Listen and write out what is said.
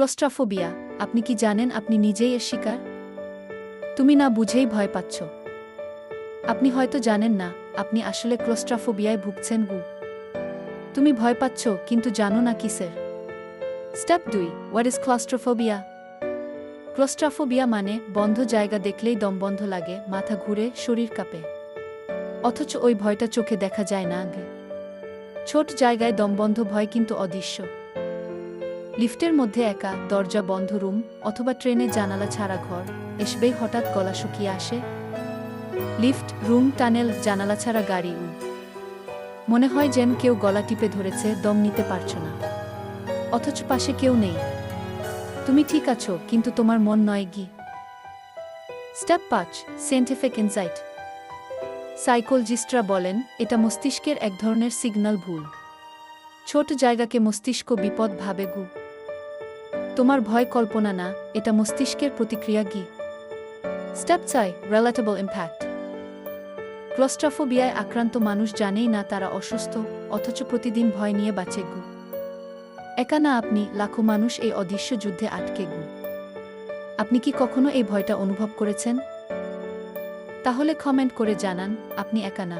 ক্লোস্ট্রাফোবিয়া আপনি কি জানেন আপনি নিজেই এর শিকার? তুমি না বুঝেই ভয় পাচ্ছ। আপনি হয়তো জানেন না, আপনি আসলে ক্লোস্ট্রাফোবিয়ায় ভুগছেন গু। তুমি ভয় পাচ্ছ, কিন্তু জানো না কিসের। স্টেপ দুই, হোয়াট ইজ ক্লস্ট্রোফোবিয়া ক্লোস্ট্রাফোবিয়া মানে বন্ধ জায়গা দেখলেই দম বন্ধ লাগে, মাথা ঘুরে শরীর কাঁপে। অথচ ওই ভয়টা চোখে দেখা যায় না আগে। ছোট জায়গায় দমবন্ধ ভয় কিন্তু অদৃশ্য। লিফটের মধ্যে একা দরজা বন্ধ রুম অথবা ট্রেনে জানালা ছাড়া ঘর। এসবেই হঠাৎ গলা শুকিয়ে আসে, লিফট, রুম, টানেল, জানালা ছাড়া গাড়ি মনে হয় যেন কেউ গলা টিপে ধরেছে, দম নিতে পারছ না। অথচ পাশে কেউ নেই। তুমি ঠিক আছো, কিন্তু তোমার মন নয় গি। স্টেপ পাঁচ সায়েন্টিফিক ইনসাইট সাইকোলজিস্টরা বলেন, এটা মস্তিষ্কের এক ধরনের সিগন্যাল ভুল। ছোট জায়গাকে মস্তিষ্ক বিপদ ভাবে গু। তোমার ভয় কল্পনা না, এটা মস্তিষ্কের প্রতিক্রিয়া গি স্টেপ ছয় রিলেটেবল ইম্প্যাক্ট ক্লস্ট্রাফোবিয়ায় আক্রান্ত মানুষ জানেই না তারা অসুস্থ, অথচ প্রতিদিন ভয় নিয়ে বাঁচে গু। একা না আপনি, লাখো মানুষ এই অদৃশ্য যুদ্ধে আটকে গু। আপনি কি কখনো এই ভয়টা অনুভব করেছেন? তাহলে কমেন্ট করে জানান, আপনি একা না।